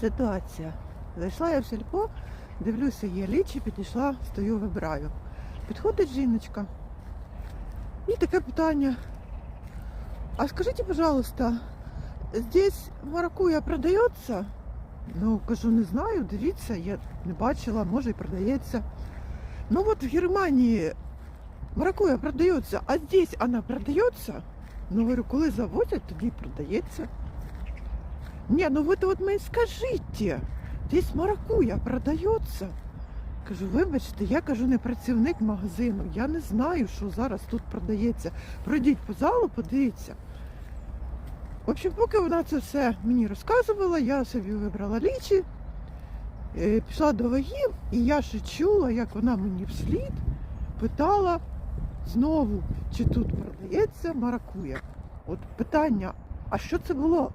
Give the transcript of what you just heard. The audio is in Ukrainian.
Ситуація. Зайшла я в сільпо, дивлюся, є лічі, підійшла, стою, вибираю. Підходить жіночка. І таке питання. А скажите, пожалуйста, здесь маракуя продається? Ну, кажу, не знаю, дивіться, я не бачила, може і продається. Ну от в Германії маракуя продається, а здесь вона продається? Ну, говорю, коли завозять, тоді продається. Ні, ну ви то от мені скажіть, здесь маракуя продається? Кажу, вибачте, я кажу, не працівник магазину. Я не знаю, що зараз тут продається. Пройдіть по залу, подивіться. В общем, поки вона це все мені розказувала, я собі вибрала лічі, е, пішла до вагів, і я ще чула, як вона мені вслід питала знову, чи тут продається маракуя. От питання, а що це було